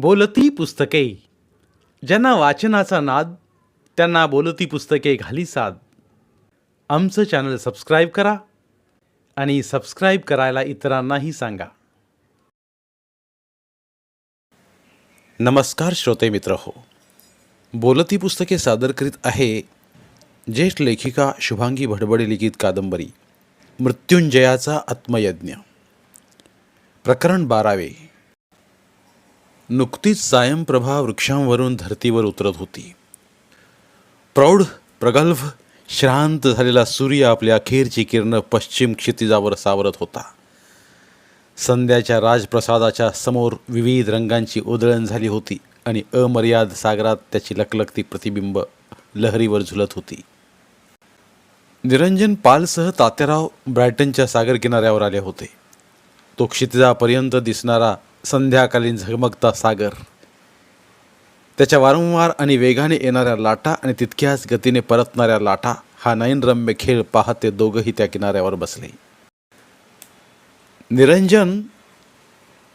बोलती पुस्तके. ज्यांना वाचनाचा नाद त्यांना बोलती पुस्तके घाली साद. आमचं चॅनल सबस्क्राईब करा आणि सबस्क्राईब करायला इतरांनाही सांगा. नमस्कार श्रोते मित्र हो. बोलती पुस्तके सादर करीत आहे ज्येष्ठ लेखिका शुभांगी भडबडे लिखित कादंबरी मृत्युंजयाचा आत्मयज्ञ. प्रकरण बारावे. नुकतीच सायंप्रभा वृक्षांवरून धर्तीवर उतरत होती. प्रौढ प्रगल्भ श्रांत झालेला सूर्य आपल्या अखेरची किरणं पश्चिम क्षितिजावर सावरत होता. संध्याच्या राजप्रसादाच्या समोर विविध रंगांची उधळण झाली होती आणि अमर्याद सागरात त्याची लकलकती प्रतिबिंब लहरीवर झुलत होती. निरंजन पालसह तात्याराव ब्रायटनच्या सागर किनाऱ्यावर आले होते. तो क्षितिजापर्यंत दिसणारा संध्याकालीन झगमगता सागर. त्याच्या वारंवार आणि वेगाने येणाऱ्या लाटा आणि तितक्याच गतीने परतणाऱ्या लाटा हा नयनरम्य खेळ पाहत ते दोघंही त्या किनाऱ्यावर बसले. निरंजन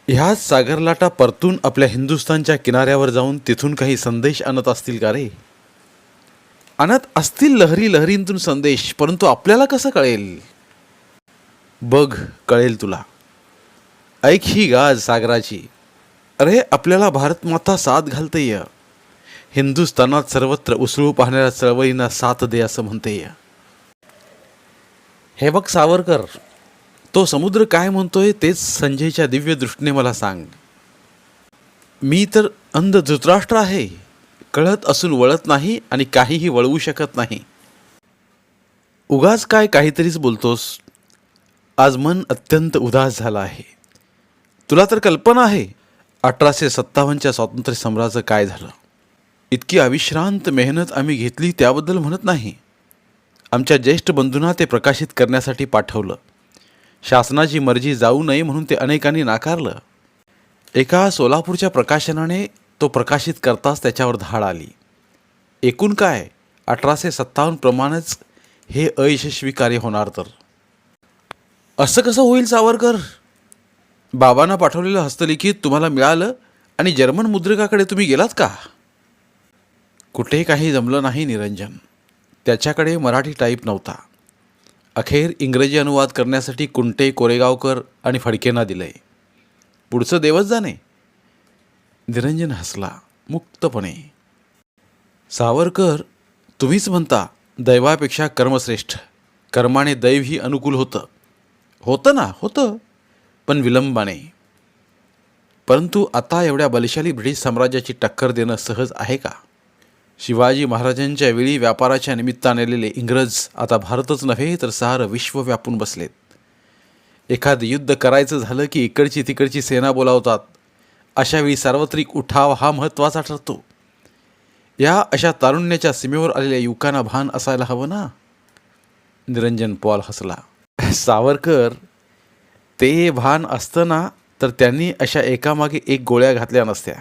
ह्याच सागर लाटा परतून आपल्या हिंदुस्थानच्या किनाऱ्यावर जाऊन तिथून काही संदेश आणत असतील का रे? आणत असतील लहरी लहरींतून संदेश परंतु आपल्याला कसं कळेल? बघ कळेल तुला. ऐक ही गाज सागराची. अरे आपल्याला भारतमाता साथ घालते य हिंदुस्थानात सर्वत्र उसळू पाहणाऱ्या चळवळींना साथ दे असं म्हणते य हे बघ सावरकर तो समुद्र काय म्हणतोय तेच संजयच्या दिव्य दृष्टीने मला सांग. मी तर अंध धृतराष्ट्र आहे. कळत असून वळत नाही आणि काहीही वळवू शकत नाही. उगाच काय काहीतरीच बोलतोस. आज मन अत्यंत उदास झालं आहे. तुला तर कल्पना आहे. अठराशे सत्तावन्नच्या स्वातंत्र्य सम्राचं काय झालं? इतकी अविश्रांत मेहनत आम्ही घेतली त्याबद्दल म्हणत नाही. आमच्या ज्येष्ठ बंधूंना ते प्रकाशित करण्यासाठी पाठवलं. शासनाची मर्जी जाऊ नये म्हणून ते अनेकांनी नाकारलं. एका सोलापूरच्या प्रकाशनाने तो प्रकाशित करताच त्याच्यावर धाड आली. एकूण काय? अठराशे सत्तावन्नप्रमाणेच हे अयशस्वी कार्य होणार तर. असं कसं होईल सावरकर? बाबांना पाठवलेलं हस्तलिखित तुम्हाला मिळालं आणि जर्मन मुद्रिकाकडे तुम्ही गेलात का? कुठे काही जमलं नाही निरंजन. त्याच्याकडे मराठी टाईप नव्हता. अखेर इंग्रजी अनुवाद करण्यासाठी कुंटे कोरेगावकर आणि फडकेंना दिलंय. पुढचं देवच जाणे. निरंजन हसला मुक्तपणे. सावरकर तुम्हीच म्हणता दैवापेक्षा कर्मश्रेष्ठ. कर्माने दैव ही अनुकूल होतं. होतं ना? होतं. पण विलंबाने. परंतु आता एवढ्या बलशाली ब्रिटिश साम्राज्याची टक्कर देणं सहज आहे का? शिवाजी महाराजांच्या वेळी व्यापाराच्या निमित्ताने आलेले इंग्रज आता भारतच नव्हे तर सारं विश्व व्यापून बसलेत. एखादं युद्ध करायचं झालं की इकडची तिकडची सेना बोलावतात. अशावेळी सार्वत्रिक उठाव हा महत्त्वाचा ठरतो. या अशा तारुण्याच्या सीमेवर आलेल्या युवकांना भान असायला हवं ना? निरंजन पॉल हसला. सावरकर ते भान असतं ना तर त्यांनी अशा एकामागे एक गोळ्या घातल्या नसत्या.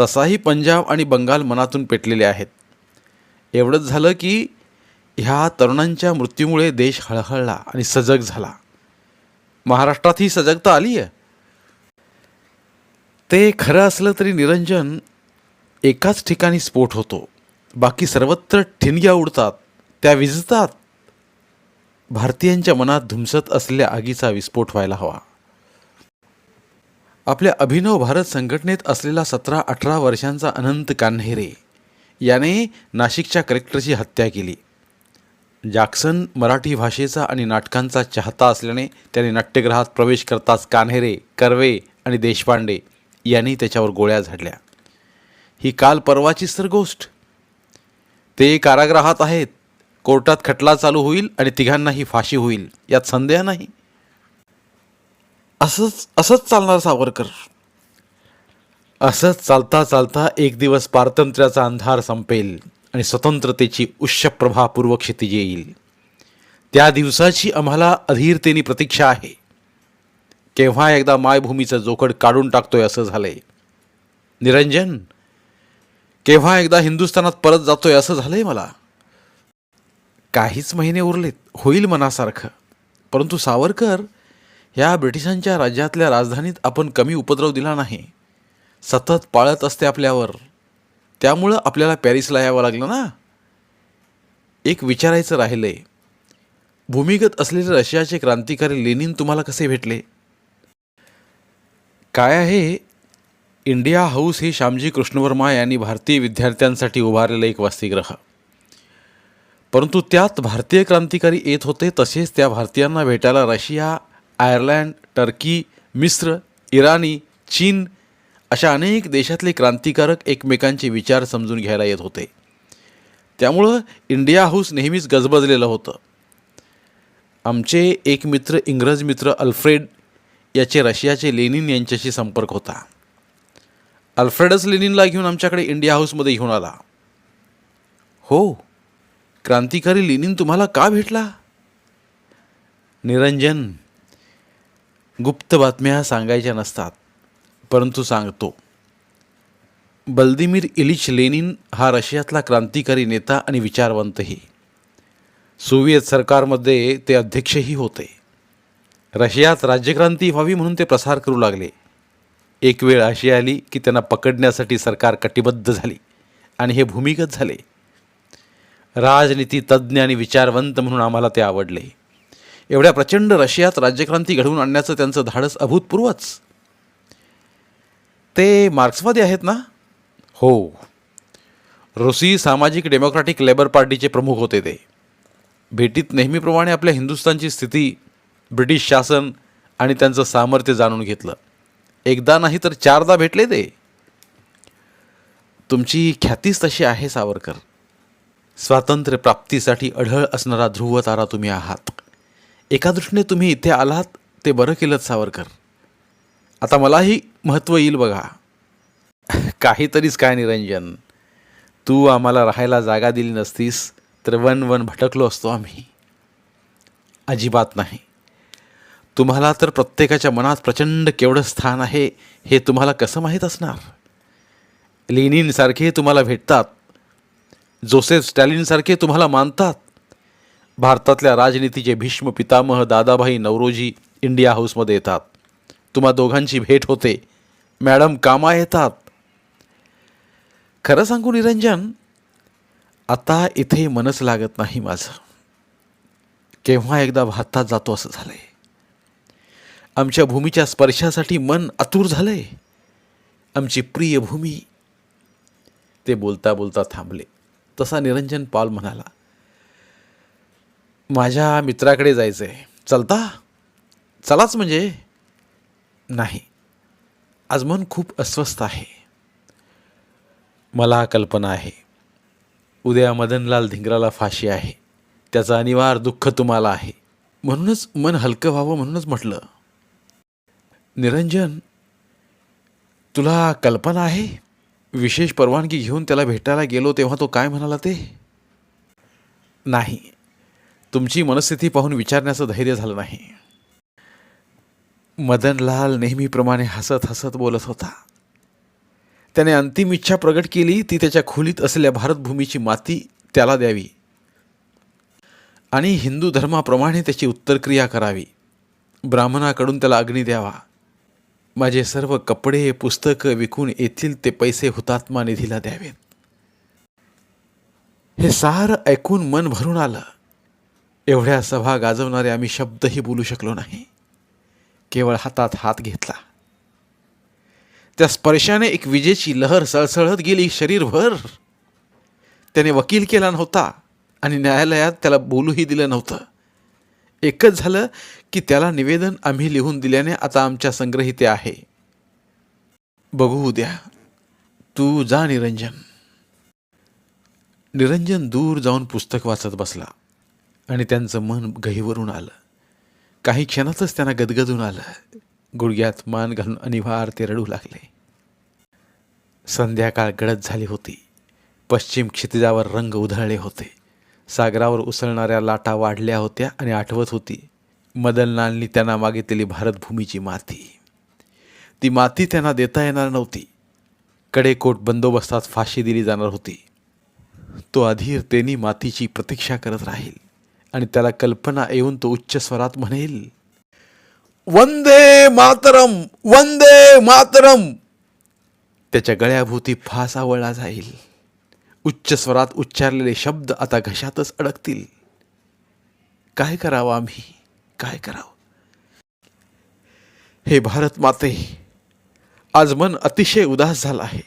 तसाही पंजाब आणि बंगाल मनातून पेटलेले आहेत. एवढंच झालं की ह्या तरुणांच्या मृत्यूमुळे देश हळहळला आणि सजग झाला. महाराष्ट्रात ही सजगता आली आहे. ते खरं असलं तरी निरंजन एकाच ठिकाणी स्फोट होतो. बाकी सर्वत्र ठिणग्या उडतात त्या विजतात. भारतीयांच्या मनात धुमसत असलेल्या आगीचा विस्फोट व्हायला हवा. आपल्या अभिनव भारत संघटनेत असलेला सतरा अठरा वर्षांचा अनंत कान्हेरे याने नाशिकच्या कलेक्टरची हत्या केली. जॅक्सन मराठी भाषेचा आणि नाटकांचा चाहता असल्याने त्याने नाट्यगृहात प्रवेश करताच कान्हेरे कर्वे आणि देशपांडे यांनी त्याच्यावर गोळ्या झाडल्या. ही काल परवाचीच तर गोष्ट ते कारागृहात आहेत. कोर्टात खटला चालू होईल आणि तिघांनाही फाशी होईल यात संदेह नाही. असंच असंच चालणार सावरकर. असंच चालता चालता एक दिवस पारतंत्र्याचा अंधार संपेल आणि स्वतंत्रतेची उष्यप्रभा पूर्व क्षितिज येईल. त्या दिवसाची आम्हाला अधीरतेने प्रतीक्षा आहे. केव्हा एकदा मायभूमीचं जोखड काढून टाकतोय असं झालंय. निरंजन केव्हा एकदा हिंदुस्थानात परत जातोय असं झालंय मला? काहीच महिने उरलेत. होईल मनासारखं. परंतु सावरकर ह्या ब्रिटिशांच्या राज्यातल्या राजधानीत आपण कमी उपद्रव दिला नाही. सतत पाळत असते आपल्यावर. त्यामुळं आपल्याला पॅरिसला यावं लागलं ना? एक विचारायचं राहिलं आहे भूमिगत असलेले रशियाचे क्रांतिकारी लेनिन तुम्हाला कसे भेटले? काय आहे? इंडिया हाऊस हे श्यामजी कृष्णवर्मा यांनी भारतीय विद्यार्थ्यांसाठी उभारलेलं एक वसतिगृह परंतु त्यात भारतीय क्रांतिकारी येत होते तसेच त्या भारतीयांना भेटायला रशिया आयर्लंड टर्की मिस्र इराणी चीन अशा अनेक देशातले क्रांतिकारक एकमेकांचे विचार समजून घ्यायला येत होते. त्यामुळं इंडिया हाऊस नेहमीच गजबजलेलं होतं. आमचे एक मित्र इंग्रज मित्र अल्फ्रेड याचे रशियाचे लेनिन यांच्याशी संपर्क होता. अल्फ्रेडस लेनिनला घेऊन आमच्याकडे इंडिया हाऊसमध्ये घेऊन आला. हो क्रांतिकारी लेनिन तुम्हाला का भेटला? निरंजन गुप्त बातम्या सांगायच्या नसतात परंतु सांगतो. बल्दिमीर इलिच लेनिन हा रशियातला क्रांतिकारी नेता आणि विचारवंतही. सोव्हिएत सरकारमध्ये ते अध्यक्षही होते. रशियात राज्यक्रांती व्हावी म्हणून ते प्रसार करू लागले. एक वेळ अशी आली की त्यांना पकडण्यासाठी सरकार कटिबद्ध झाली आणि हे भूमिगत झाले. राजनीती तज्ज्ञ आणि विचारवंत म्हणून आम्हाला ते आवडले. एवढ्या प्रचंड रशियात राज्यक्रांती घडवून आणण्याचं त्यांचं धाडस अभूतपूर्वच. ते मार्क्सवादी आहेत ना? हो. रुसी सामाजिक डेमोक्रॅटिक लेबर पार्टीचे प्रमुख होते ते. भेटीत नेहमीप्रमाणे आपल्या हिंदुस्थानची स्थिती ब्रिटिश शासन आणि त्यांचं सामर्थ्य जाणून घेतलं. एकदा नाही तर चारदा भेटले ते. तुमची ख्यातीच तशी आहे सावरकर. स्वातंत्र्य प्राप्तीसाठी अढळ असणारा ध्रुव तारा तुम्ही आहात. एका दृष्टीने तुम्ही इथे आलात ते बरं केलं सावरकर. आता मलाही महत्त्व येईल बघा. काहीतरीच काय निरंजन. तू आम्हाला राहायला जागा दिली नसतीस तर वन वन भटकलो असतो आम्ही. अजिबात नाही. तुम्हाला तर प्रत्येकाच्या मनात प्रचंड केवढं स्थान आहे हे तुम्हाला कसं माहीत असणार? लेणींसारखे तुम्हाला भेटतात जोसेफ स्टॅलिनसारखे तुम्हाला मानतात? भारतातल्या राजनीतीचे भीष्म पितामह दादाभाई नवरोजी इंडिया हाऊसमध्ये येतात. तुम्हा दोघांची भेट होते. मॅडम कामा येतात. खरं सांगू निरंजन आता इथे मनच लागत नाही माझं. केव्हा एकदा भारतात जातो असं झालंय. आमच्या भूमीच्या स्पर्शासाठी मन आतुर झालंय. आमची प्रिय भूमी ते बोलता बोलता थांबले. तसा निरंजन पॉल म्हणाला माझ्या मित्राकडे जायचं आहे चलता? चलाच म्हणजे. नाही. आज मन खूप अस्वस्थ आहे. मला कल्पना आहे. उद्या मदनलाल धिंगराला फाशी आहे. त्याचं अनिवार्य दुःख तुम्हाला आहे. म्हणूनच मन हलकं व्हावं म्हणूनच म्हटलं. निरंजन तुला कल्पना आहे? विशेष परवानगी घेऊन त्याला भेटायला गेलो तेव्हा तो काय म्हणाला ते? नाही. तुमची मनस्थिती पाहून विचारण्याचं धैर्य झालं नाही. मदनलाल नेहमीप्रमाणे हसत हसत बोलत होता. त्याने अंतिम इच्छा प्रगट केली ती त्याच्या खोलीत असलेल्या भारतभूमीची माती त्याला द्यावी. आणि हिंदू धर्माप्रमाणे त्याची उत्तरक्रिया करावी. ब्राह्मणाकडून त्याला अग्नी द्यावा. माझे सर्व कपडे पुस्तकं विकून येथील ते पैसे हुतात्मा निधीला द्यावेत. हे सारं ऐकून मन भरून आलं. एवढ्या सभा गाजवणारे आम्ही शब्दही बोलू शकलो नाही. केवळ हातात हात घेतला. त्या स्पर्शाने एक विजेची लहर सळसळत गेली शरीरभर. त्याने वकील केला नव्हता आणि न्यायालयात त्याला बोलूही दिलं नव्हतं. एकच झालं की त्याला निवेदन आम्ही लिहून दिल्याने आता आमच्या संग्रहिते आहे. बघू उद्या. तू जा निरंजन. निरंजन दूर जाऊन पुस्तक वाचत बसला आणि त्यांचं मन गहीवरून आलं. काही क्षणातच त्यांना गदगदून आलं. गुडघ्यात मान घालून अनिवार ते रडू लागले. संध्याकाळ गडद झाली होती. पश्चिम क्षितिजावर रंग उधळले होते. सागरावर उसळणाऱ्या लाटा वाढल्या होत्या आणि आठवत होती. मदनलालनी त्यांना मागितलेली भारतभूमीची माती. ती माती त्यांना देता येणार नव्हती. कडेकोट बंदोबस्तात फाशी दिली जाणार होती. तो अधीरतेने मातीची प्रतीक्षा करत राहील आणि त्याला कल्पना येऊन तो उच्च स्वरात म्हणेल वंदे मातरम वंदे मातरम. त्याच्या गळ्याभोवती फास आवळला जाईल. उच्च स्वरात उच्चारलेले शब्द आता घशातच अडकतील. काय करावं आम्ही? काय करावं? हे भारत माते आज मन अतिशय उदास झालं आहे.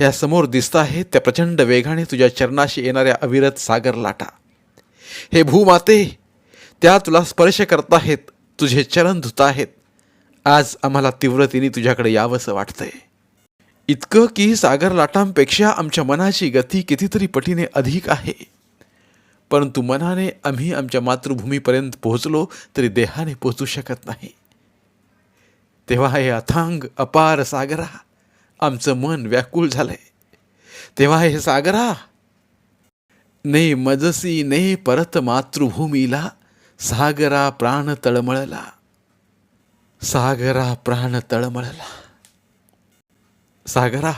या समोर दिसत आहे त्या प्रचंड वेगाने तुझ्या चरणाशी येणाऱ्या अविरत सागर लाटा. हे भूमाते त्या तुला स्पर्श करताहेत तुझे चरण धुताहेत आज आम्हाला तीव्रतेने तुझ्याकडे यावंसं वाटतंय. इतकं की सागर लाटांपेक्षा आमच्या मनाची गती कितीतरी पटीने अधिक आहे. परंतु मनाने आम्ही आमच्या मातृभूमीपर्यंत पोहोचलो तरी देहाने पोहोचू शकत नाही. तेव्हा हे अथांग अपार सागरा आमचं मन व्याकुळ झालंय. तेव्हा हे सागरा ने मजसी ने परत मातृभूमीला सागरा प्राण तळमळला. सागरा प्राण तळमळला. सागरा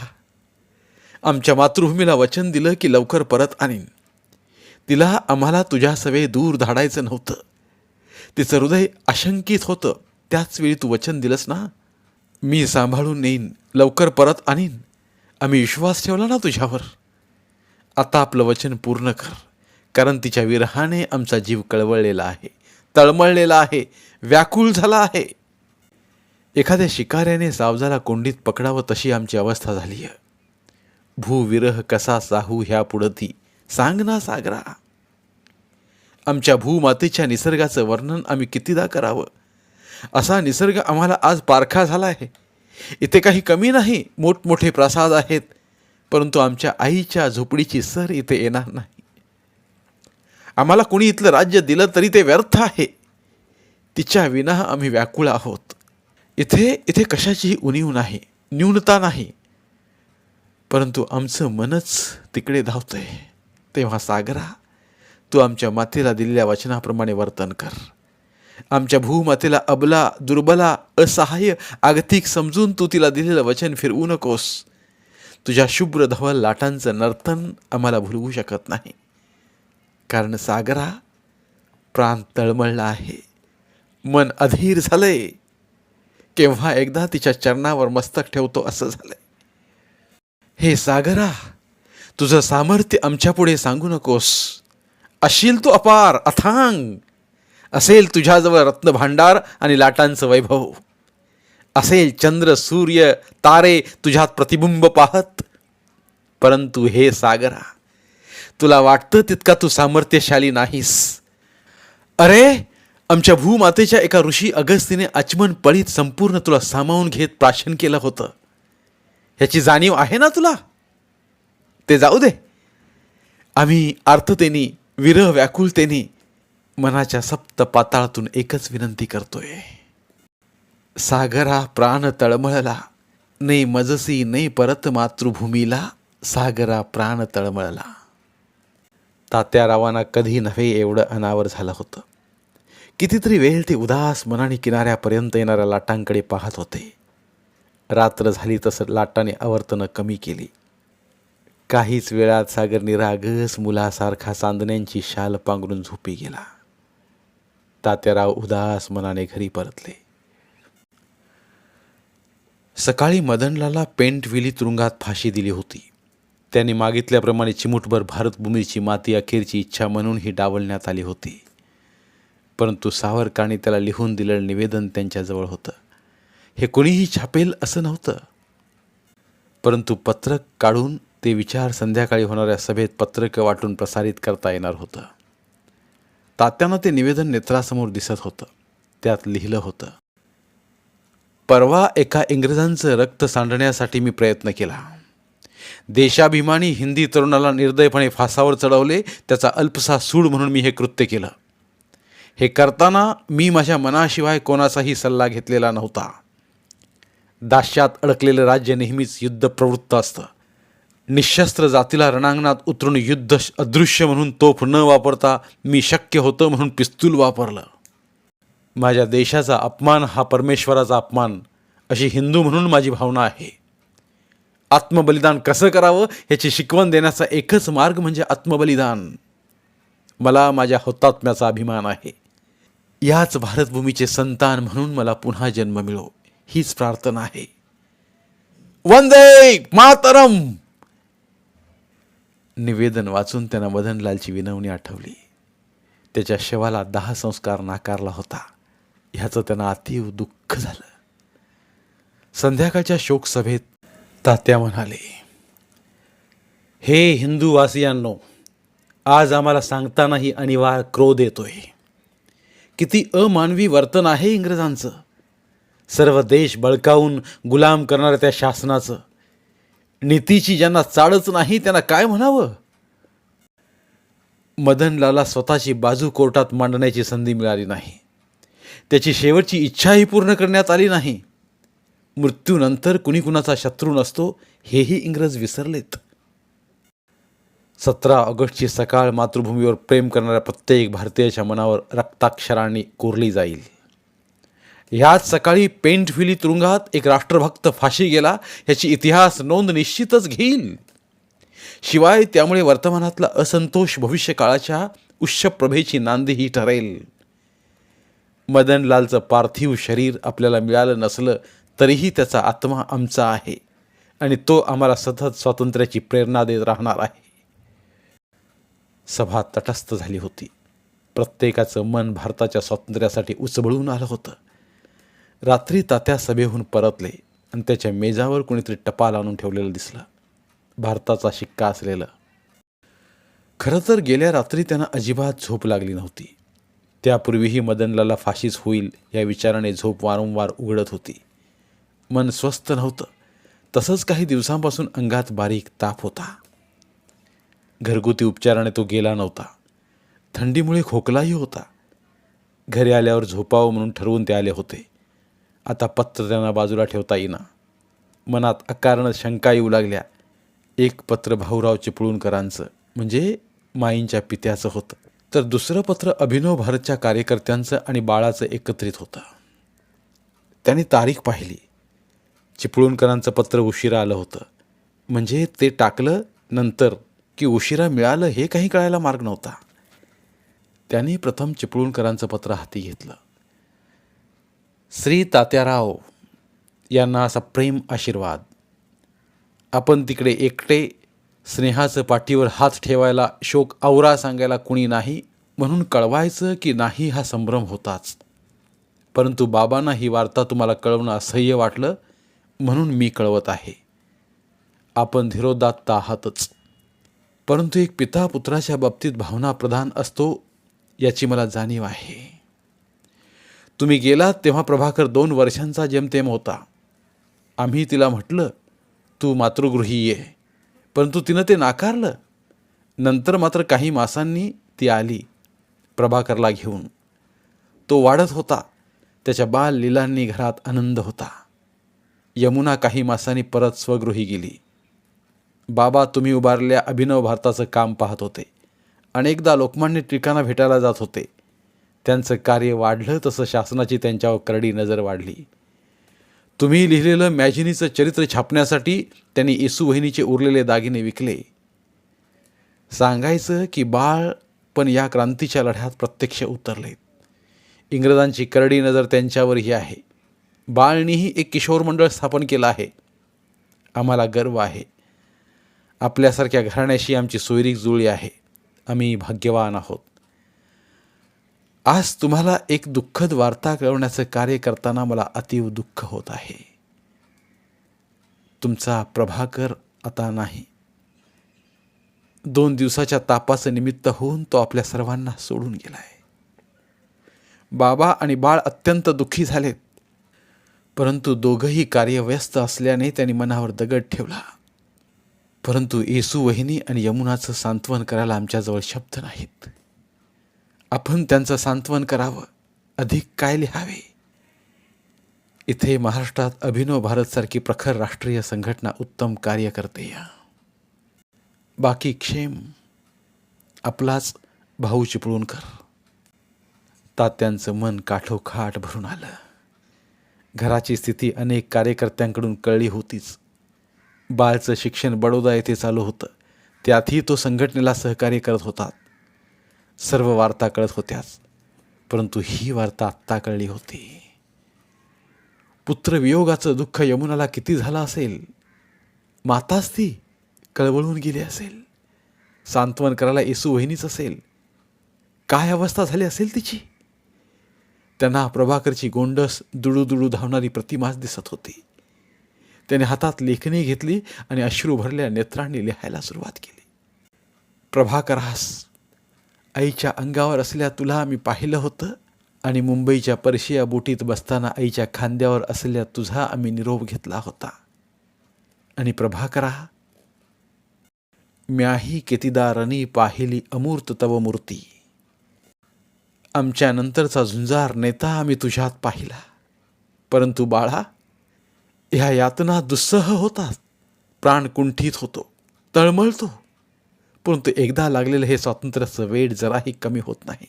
आमच्या मातृभूमीला वचन दिलं की लवकर परत आणीन. तिला आम्हाला तुझ्या सवे दूर धाडायचं नव्हतं. तिचं हृदय आशंकित होतं. त्याच वेळी तू वचन दिलंस ना? मी सांभाळून नेईन. लवकर परत आणीन. आम्ही विश्वास ठेवला ना तुझ्यावर? आता आपलं वचन पूर्ण कर. कारण तिच्या विरहाने आमचा जीव कळवळलेला आहे. तळमळलेला आहे. व्याकुळ झाला आहे. एखाद्या शिकाऱ्याने सावजाला कोंडीत पकडावं तशी आमची अवस्था झाली आहे. भूविरह कसा साहू ह्या पुढती? सांग ना सागरा. आमच्या भूमातेच्या निसर्गाचं वर्णन आम्ही कितीदा करावं? असा निसर्ग आम्हाला आज पारखा झाला आहे. इथे काही कमी नाही मोठमोठे प्रसाद आहेत परंतु आमच्या आईच्या झोपडीची सर इथे येणार नाही. आम्हाला कोणी इथलं राज्य दिलं तरी ते व्यर्थ आहे. तिच्या विना आम्ही व्याकुळ आहोत. इथे इथे कशाचीही उणीव नाही न्यूनता नाही. परंतु आमचं मनच तिकडे धावतंय. तेव्हा सागरा तू आमच्या मातेला दिलेल्या वचनाप्रमाणे वर्तन कर. आमच्या भूमातेला अबला दुर्बला असहाय्य आगतिक समजून तू तिला दिलेलं वचन फिरवू नकोस. तुझ्या शुभ्र धवल लाटांचं नर्तन आम्हाला भुलवू शकत नाही. कारण सागरा प्राण तळमळला आहे. मन अधीर झालंय. केव्हा एकदा तिच्या चरणावर मस्तक ठेवतो असं झालंय. हे सागरा तुझं सामर्थ्य आमच्यापुढे सांगू नकोस. अशील तू अपार अथांग. असेल तुझ्याजवळ रत्नभांडार आणि लाटांचं वैभव. असेल चंद्र सूर्य तारे तुझ्यात प्रतिबिंब पाहत. परंतु हे सागरा तुला वाटतं तितका तू सामर्थ्यशाली नाहीस. अरे आमच्या भूमातेच्या एका ऋषी अगस्तीने आचमन पळीत संपूर्ण तुला सामावून घेत प्राशन केलं होतं. ह्याची जाणीव आहे ना तुला? ते जाऊ दे. आम्ही आर्थतेनी विरह व्याकुलतेनी मनाच्या सप्त पाताळातून एकच विनंती करतोय. सागरा प्राण तळमळला नाही मजसी ने परत मातृभूमीला सागरा प्राण तळमळला. तात्या रावांना कधी नव्हे एवढं अनावर झालं होतं. कितीतरी वेळ ते उदास मनाने किनाऱ्यापर्यंत येणाऱ्या लाटांकडे पाहत होते. रात्र झाली तसं लाटाने आवर्तनं कमी केली. काहीच वेळात सागर निरागस मुलासारखा चांदण्यांची शाल पांघरून झोपी गेला. तात्याराव उदास मनाने घरी परतले. सकाळी मदनलाला पेंटविली तुरुंगात फाशी दिली होती. त्याने मागितल्याप्रमाणे चिमुटभर भारतभूमीची माती अखेरची इच्छा म्हणून ही डावलण्यात आली होती. परंतु सावरकरांनी त्याला लिहून दिलेलं निवेदन त्यांच्याजवळ होतं. हे कोणीही छापेल असं नव्हतं. परंतु पत्रक काढून ते विचार संध्याकाळी होणाऱ्या सभेत पत्रकं वाटून प्रसारित करता येणार होतं. तात्यांना ते निवेदन नेत्रासमोर दिसत होतं. त्यात लिहिलं होतं परवा एका इंग्रजांचं रक्त सांडण्यासाठी मी प्रयत्न केला. देशाभिमानी हिंदी तरुणाला निर्दयपणे फासावर चढवले त्याचा अल्पसा सूड म्हणून मी हे कृत्य केलं. हे करताना मी माझ्या मनाशिवाय कोणाचाही सल्ला घेतलेला नव्हता. दास्यात अडकलेलं राज्य नेहमीच युद्धप्रवृत्त असतं. निशस्त्र जातीला रणांगणात उतरून युद्ध अदृश्य म्हणून तोफ न वापरता मी शक्य होतं म्हणून पिस्तूल वापरलं. माझ्या देशाचा अपमान हा परमेश्वराचा अपमान अशी हिंदू म्हणून माझी भावना आहे. आत्मबलिदान कसं करावं ह्याची शिकवण देण्याचा एकच मार्ग म्हणजे आत्मबलिदान. मला माझ्या हुतात्म्याचा अभिमान आहे. याच भारतभूमीचे संतान म्हणून मला पुन्हा जन्म मिळो. हीच प्रार्थना आहे. वंदे मातरम! निवेदन वाचून त्यांना मदनलालची विनवणी आठवली. त्याच्या शवाला दहा संस्कार नाकारला होता. ह्याचं त्यांना अतीव दुःख झालं. संध्याकाळच्या शोकसभेत तात्या म्हणाले हे हिंदू वासियांनो आज आम्हाला सांगतानाही अनिवार्य क्रोध येतोय. किती अमानवी वर्तन आहे इंग्रजांचं. सर्व देश बळकावून गुलाम करणाऱ्या त्या शासनाचं. नीतीची ज्यांना चाळच नाही त्यांना काय म्हणावं? मदनलाला स्वतःची बाजू कोर्टात मांडण्याची संधी मिळाली नाही. त्याची शेवटची इच्छाही पूर्ण करण्यात आली नाही. मृत्यूनंतर कुणी कुणाचा शत्रू नसतो हेही इंग्रज विसरलेत. सतरा ऑगस्टची सकाळ मातृभूमीवर प्रेम करणाऱ्या प्रत्येक भारतीयाच्या मनावर रक्ताक्षरांनी कोरली जाईल. ह्याच सकाळी पेंटफिली तुरुंगात एक राष्ट्रभक्त फाशी गेला ह्याची इतिहास नोंद निश्चितच घेईल शिवाय त्यामुळे वर्तमानातला असंतोष भविष्यकाळाच्या उच्चप्रभेची नांदीही ठरेल. मदनलालचं पार्थिव शरीर आपल्याला मिळालं नसलं तरीही त्याचा आत्मा आमचा आहे आणि तो आम्हाला सतत स्वातंत्र्याची प्रेरणा देत राहणार आहे. सभा तटस्थ झाली होती. प्रत्येकाचं मन भारताच्या स्वातंत्र्यासाठी उचबळून आलं होतं. रात्री तात्या सभेहून परतले आणि त्याच्या मेजावर कोणीतरी टपाल आणून ठेवलेलं दिसलं. भारताचा शिक्का असलेलं. खरं तर गेल्या रात्री त्यांना अजिबात झोप लागली नव्हती. त्यापूर्वीही मदनलाला फाशीच होईल या विचाराने झोप वारंवार उघडत होती. मन स्वस्थ नव्हतं. तसंच काही दिवसांपासून अंगात बारीक ताप होता. घरगुती उपचाराने तो गेला नव्हता. थंडीमुळे खोकलाही होता. घरी आल्यावर झोपावं म्हणून ठरवून ते आले होते. आता पत्र त्यांना बाजूला ठेवता येईना. मनात अकारण शंका येऊ लागल्या. एक पत्र भाऊराव चिपळूणकरांचं म्हणजे माईंच्या पित्याचं होतं. तर दुसरं पत्र अभिनव भारतच्या कार्यकर्त्यांचं आणि बाळाचं एकत्रित होतं. त्यांनी तारीख पाहिली. चिपळूणकरांचं पत्र उशिरा आलं होतं. म्हणजे ते टाकलं नंतर की उशिरा मिळालं हे काही कळायला मार्ग नव्हता. त्यांनी प्रथम चिपळूणकरांचं पत्र हाती घेतलं. श्री तात्याराव यांना असा प्रेम आशीर्वाद. आपण तिकडे एकटे स्नेहाचं पाठीवर हात ठेवायला शोक आवरा सांगायला कुणी नाही म्हणून कळवायचं की नाही हा संभ्रम होताच. परंतु बाबांना ही वार्ता तुम्हाला कळवणं असह्य वाटलं म्हणून मी कळवत आहे. आपण धीरोदात्त आहातच. परंतु एक पिता पुत्राच्या बाबतीत भावना प्रधान असतो याची मला जाणीव आहे. तुम्ही गेलात तेव्हा प्रभाकर दोन वर्षांचा जेमतेम होता. आम्ही तिला म्हटलं तू मातृगृही ये. परंतु तिनं ते नाकारलं. नंतर मात्र काही मासांनी ती आली प्रभाकरला घेऊन. तो वाढत होता. त्याच्या बाल लिलांनी घरात आनंद होता. यमुना काही मासांनी परत स्वगृही गेली. बाबा तुम्ही उभारल्या अभिनव भारताचं काम पाहत होते. अनेकदा लोकमान्य टिकाणा भेटायला जात होते. त्यांचं कार्य वाढलं तसं शासनाची त्यांच्यावर करडी नजर वाढली. तुम्ही लिहिलेलं मॅजिनीचं चरित्र छापण्यासाठी त्यांनी येसू वहिनीचे उरलेले दागिने विकले. सांगायचं की बाळ पण या क्रांतीच्या लढ्यात प्रत्यक्ष उतरलेत इंग्रजांची करडी नजर त्यांच्यावरही आहे. बाळनीही एक किशोर मंडळ स्थापन केलं आहे. आम्हाला गर्व आहे. आपल्यासारख्या घराण्याशी आमची सोयरीक जुळी आहे. आम्ही भाग्यवान आहोत. आज तुम्हाला एक दुःखद वार्ता कळवण्याचं कार्य करताना मला अतीव दुःख होत आहे. तुमचा प्रभाकर आता नाही. दोन दिवसाच्या तापाचं निमित्त होऊन तो आपल्या सर्वांना सोडून गेला आहे बाबा आणि बाळ अत्यंत दुःखी झालेत. परंतु दोघंही कार्यव्यस्त असल्याने त्यांनी मनावर दगड ठेवला. परंतु येसू वहिनी आणि यमुनाचं सांत्वन करायला आमच्याजवळ शब्द नाहीत. आपण त्यांचं सांत्वन करावं अधिक काय लिहावे? इथे महाराष्ट्रात अभिनव भारतसारखी प्रखर राष्ट्रीय संघटना उत्तम कार्य करते या. बाकी क्षेम आपलाच भाऊ चिपळूणकर. तात्यांचं मन काठोखाट भरून आलं. घराची स्थिती अनेक कार्यकर्त्यांकडून कळली होतीच. बाळचं शिक्षण बडोदा येथे चालू होतं. त्यातही तो संघटनेला सहकार्य करत होता. सर्व वार्ता कळत होत्याच. परंतु ही वार्ता आत्ता कळली होती. पुत्रवियोगाचं दुःख यमुनाला किती झालं असेल? माताच ती कळवळून गेली असेल. सांत्वन करायला येसू वहिनीच असेल. काय अवस्था झाली असेल तिची? त्यांना प्रभाकरची गोंडस दुडू दुडू धावणारी प्रतिमाच दिसत होती. त्याने हातात लेखणी घेतली आणि अश्रू भरल्या नेत्रांनी लिहायला सुरुवात केली. प्रभाकरास आईच्या अंगावर असल्या तुला मी पाहिलं होतं आणि मुंबईच्या परशिया बोटीत बसताना आईच्या खांद्यावर असल्या तुझा आम्ही निरोप घेतला होता. आणि प्रभाकरा म्याही केतीदारनी पाहिली अमूर्त तव मूर्ती आमच्या नंतरचा झुंजार नेता आम्ही तुझ्यात पाहिला. परंतु बाळा ह्या यातना दुस्सह होतात. प्राण कुंठित होतो. तळमळतो. परंतु एकदा लागलेलं हे स्वातंत्र्याचं वेळ जराही कमी होत नाही.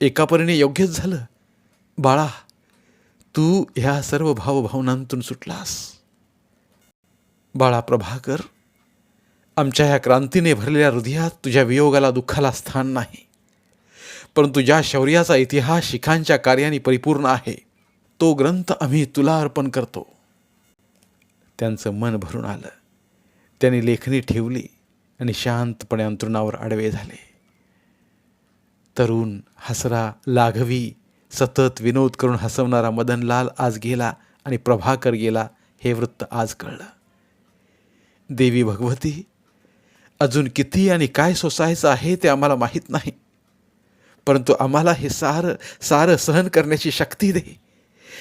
एकापरीने योग्यच झालं. बाळा तू ह्या सर्व भावभावनांतून सुटलास. बाळा प्रभाकर आमच्या ह्या क्रांतीने भरलेल्या हृदयात तुझ्या वियोगाला दुःखाला स्थान नाही. परंतु ज्या शौर्याचा इतिहास शिखांच्या कार्याने परिपूर्ण आहे तो ग्रंथ आम्ही तुला अर्पण करतो. त्यांचं मन भरून आलं. त्यांनी लेखणी ठेवली आणि शांतपणे अंतरुणावर आडवे झाले. तरुण हसरा लाघवी सतत विनोद करून हसवणारा मदनलाल आज गेला आणि प्रभाकर गेला हे वृत्त आज कळलं. देवी भगवती अजून किती आणि काय सोसायचं आहे ते आम्हाला माहीत नाही. परंतु आम्हाला हे सारं सारं सहन करण्याची शक्ती दे.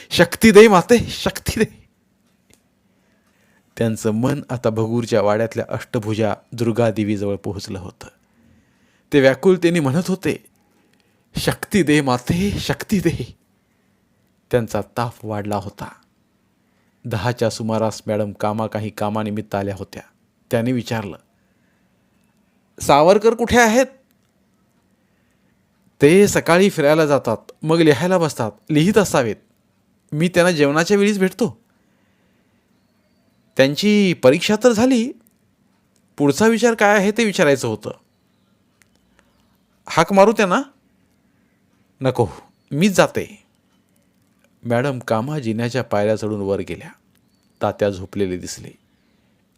शक्ती दे माते शक्ती दे. त्यांचं मन आता भगूरच्या वाड्यातल्या अष्टभुजा दुर्गादेवीजवळ पोहोचलं होतं. ते व्याकुलतेने म्हणत होते शक्ती दे माते शक्ती दे. त्यांचा ताप वाढला होता. दहाच्या सुमारास मॅडम कामा काही कामानिमित्त आल्या होत्या. त्याने विचारलं सावरकर कुठे आहेत? ते सकाळी फिरायला जातात मग लिहायला बसतात लिहित असावेत. मी त्यांना जेवणाच्या वेळीच भेटतो. त्यांची परीक्षा तर झाली. पुढचा विचार काय आहे ते विचारायचं होतं. हाक मारू त्यांना. नको मीच जाते. मॅडम कामा जिन्याच्या पायऱ्या चढून वर गेल्या. तात्या झोपलेले दिसले.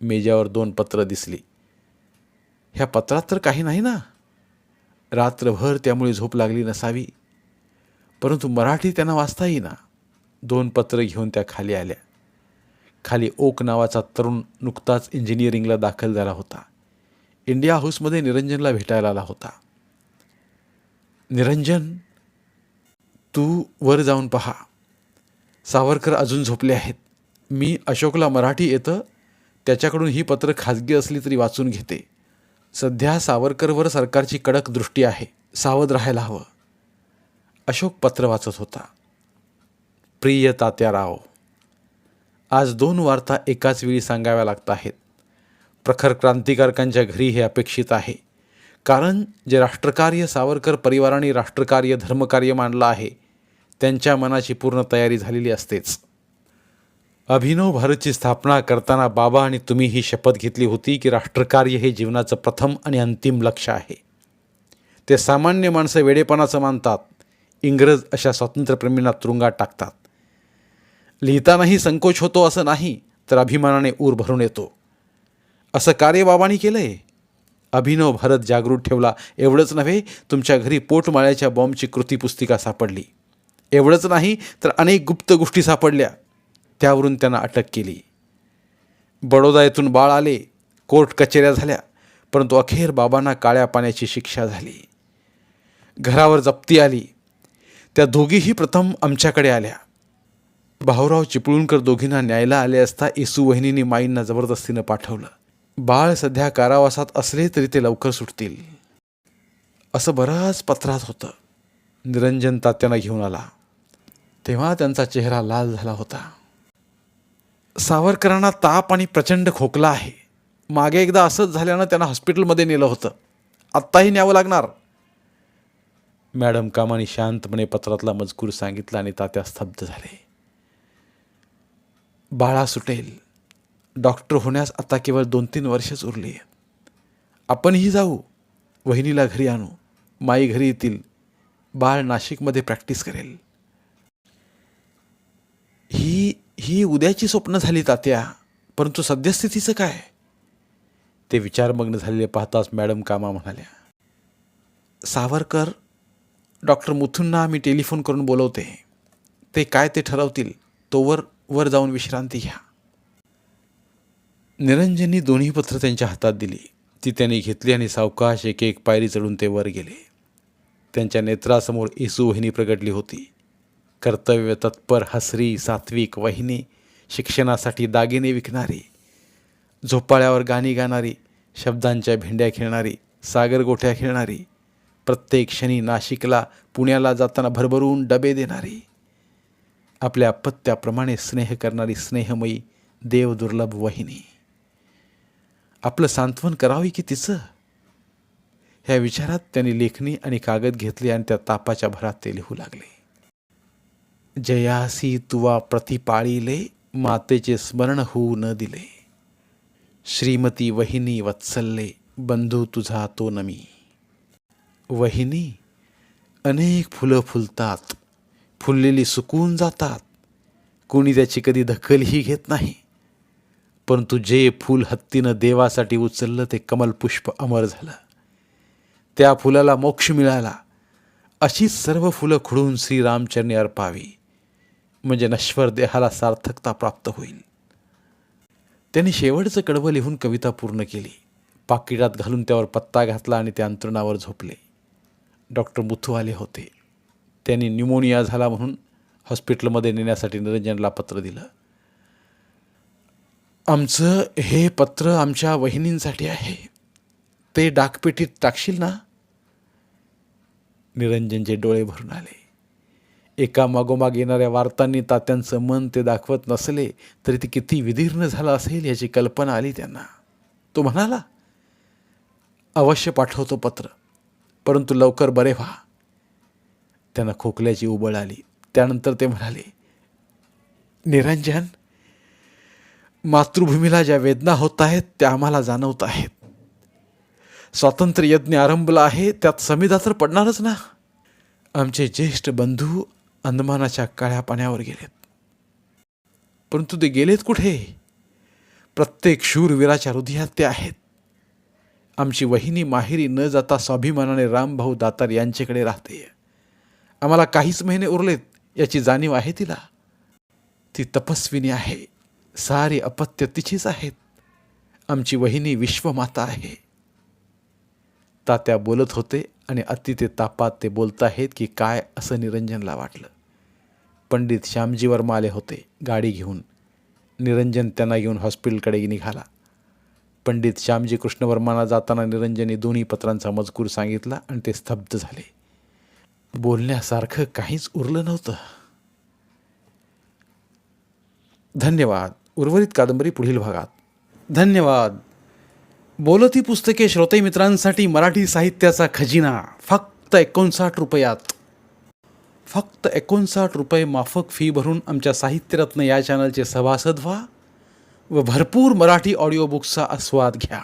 मेजावर दोन पत्र दिसली. ह्या पत्रात तर काही नाही ना? रात्रभर त्यामुळे झोप लागली नसावी. परंतु मराठी त्यांना वाचता येईना दोन पत्र घेऊन त्या खाली आल्या. खाली ओक नावाचा तरुण नुकताच इंजिनिअरिंगला दाखल झाला होता. इंडिया हाऊसमध्ये निरंजनला भेटायला आला होता. निरंजन तू वर जाऊन पहा. सावरकर अजून झोपले आहेत. मी अशोकला मराठी येतं. त्याच्याकडून ही पत्र खाजगी असली तरी वाचून घेते. सध्या सावरकरवर सरकारची कडक दृष्टी आहे. सावध राहायला हवं. अशोक पत्र वाचत होता. प्रिय तात्याराव आज दोन वार्ता एकाच वेळी सांगाव्या लागत आहेत. प्रखर क्रांतिकारकांच्या घरी हे अपेक्षित आहे. कारण जे राष्ट्रकार्य सावरकर परिवाराने राष्ट्रकार्य धर्मकार्य मानलं आहे त्यांच्या मनाची पूर्ण तयारी झालेली असतेच. अभिनव भारतची स्थापना करताना बाबा आणि तुम्ही ही शपथ घेतली होती की राष्ट्रकार्य हे जीवनाचं प्रथम आणि अंतिम लक्ष आहे. ते सामान्य माणसं वेडेपणाचं मानतात. इंग्रज अशा स्वातंत्र्यप्रेमींना तुरुंगात टाकतात. लिहितानाही संकोच होतो असं नाही तर अभिमानाने ऊर भरून येतो. असं कार्य बाबांनी केलं आहे अभिनव भारत जागृत ठेवला. एवढंच नव्हे तुमच्या घरी पोटमाळ्याच्या बॉम्बची कृती पुस्तिका सापडली. एवढंच नाही तर अनेक गुप्त गोष्टी सापडल्या. त्यावरून त्यांना अटक केली. बडोदा येथून बाळ आले कोर्ट कचेऱ्या झाल्या परंतु अखेर बाबांना काळ्या पाण्याची शिक्षा झाली. घरावर जप्ती आली. त्या दोघीही प्रथम आमच्याकडे आल्या. भाऊराव चिपळूणकर दोघींना न्यायला आले असता येसू वहिनीने माईंना जबरदस्तीनं पाठवलं. बाळ सध्या कारावासात असले तरी ते लवकर सुटतील. असं बराच पत्रात होतं. निरंजन तात्यांना घेऊन आला. तेव्हा त्यांचा चेहरा लाल झाला होता. सावरकरांना ताप आणि प्रचंड खोकला आहे. मागे एकदा असंच झाल्यानं त्यांना हॉस्पिटलमध्ये नेलं होतं. आत्ताही न्यावं लागणार. मॅडम कामाने शांतपणे पत्रातला मजकूर सांगितला आणि तात्या स्तब्ध झाले. बाळा सुटेल. डॉक्टर होण्यास आता केवळ दोन तीन वर्षच उरली आपणही जाऊ. वहिनीला घरी आणू. माई घरी येतील. बाळ नाशिकमध्ये प्रॅक्टिस करेल. ही ही उद्याची स्वप्न झाली तात्या. परंतु सद्यस्थितीचं काय? ते विचारमग्न झालेले पाहताच मॅडम कामा म्हणाल्या. सावरकर डॉक्टर मुथूंना आम्ही टेलिफोन करून बोलवते. ते काय ते ठरवतील तोवर वर जाऊन विश्रांती घ्या. निरंजननी दोन्ही पत्र त्यांच्या हातात दिली. ती त्यांनी घेतली आणि सावकाश एक एक पायरी चढून ते वर गेले. त्यांच्या नेत्रासमोर येसू वहिनी प्रगटली होती. कर्तव्य तत्पर हसरी सात्विक वहिनी शिक्षणासाठी दागिने विकणारी झोपाळ्यावर गाणी गाणारी शब्दांच्या भेंड्या खेळणारी सागरगोठ्या खेळणारी प्रत्येक क्षणी नाशिकला पुण्याला जाताना भरभरून डबे देणारी आपल्या अपत्याप्रमाणे स्नेह करणारी स्नेहमयी देवदुर्लभ वहिनी. आपलं सांत्वन करावी की तिचं? ह्या विचारात त्यांनी लेखणी आणि कागद घेतले आणि त्या तापाच्या भरात ते लिहू लागले. जयासी तुवा प्रतिपाळीले मातेचे स्मरण होऊ न दिले. श्रीमती वहिनी वत्सल्ले बंधू तुझा तो नमी. वहिनी अनेक फुलं फुलतात फुललेली सुकून जातात. कोणी त्याची कधी दखलही घेत नाही. परंतु जे फूल हत्तीनं देवासाठी उचललं ते कमलपुष्प अमर झालं. त्या फुलाला मोक्ष मिळाला. अशीच सर्व फुलं खुडून श्रीरामचरणी अर्पावी. म्हणजे नश्वर देहाला सार्थकता प्राप्त होईल. त्यांनी शेवटचं कडवं लिहून कविता पूर्ण केली. पाकिटात घालून त्यावर पत्ता घातला आणि त्या अंतरुणावर झोपले. डॉक्टर मुथू आले होते. त्यांनी न्युमोनिया झाला म्हणून हॉस्पिटलमध्ये नेण्यासाठी निरंजनला पत्र दिलं. आमचं हे पत्र आमच्या वहिनींसाठी आहे. ते डाकपेटीत टाकशील ना? निरंजनचे डोळे भरून आले. एका मागोमाग येणाऱ्या वार्तांनी तात्यांचं मन ते दाखवत नसले तरी ते किती विदीर्ण झालं असेल याची कल्पना आली त्यांना. तो म्हणाला अवश्य पाठवतो पत्र परंतु लवकर बरे व्हा. त्यांना खोकल्याची उबळ आली. त्यानंतर ते म्हणाले निरंजन मातृभूमीला ज्या वेदना होत आहेत त्या आम्हाला जाणवत आहेत. स्वातंत्र्य यज्ञ आरंभला आहे त्यात समिधा तर पडणारच ना. आमचे ज्येष्ठ बंधू अंदमानाच्या काळ्या पाण्यावर गेलेत. परंतु ते गेलेत कुठे? प्रत्येक शूरवीराच्या हृदयात ते आहेत. आमची वहिनी माहेरी न जाता स्वाभिमानाने रामभाऊ दातार यांच्याकडे राहते आम्हाला काहीच महिने उरलेत याची जाणीव आहे तिला. ती तपस्विनी आहे. सारी अपत्य तिचीच आहेत. आमची वहिनी विश्वमाता आहे. तात्या बोलत होते आणि अति ते तापात ते बोलत आहेत की काय असं निरंजनला वाटलं. पंडित श्यामजी वर्मा आले होते गाडी घेऊन. निरंजन त्यांना घेऊन हॉस्पिटलकडे निघाला. पंडित श्यामजी कृष्णवर्मांना जाताना निरंजनी दोन्ही पत्रांचा मजकूर सांगितला आणि ते स्तब्ध झाले. बोलण्यासारखं काहीच उरलं नव्हतं. धन्यवाद. उर्वरित कादंबरी पुढील भागात. धन्यवाद. बोलती पुस्तके श्रोते मित्रांसाठी मराठी साहित्याचा खजिना. फक्त एकोणसाठ रुपयात. फक्त एकोणसाठ रुपये माफक फी भरून आमच्या साहित्यरत्न या चॅनलचे सभासद व्हा व भरपूर मराठी ऑडिओ बुक्सचा आस्वाद घ्या.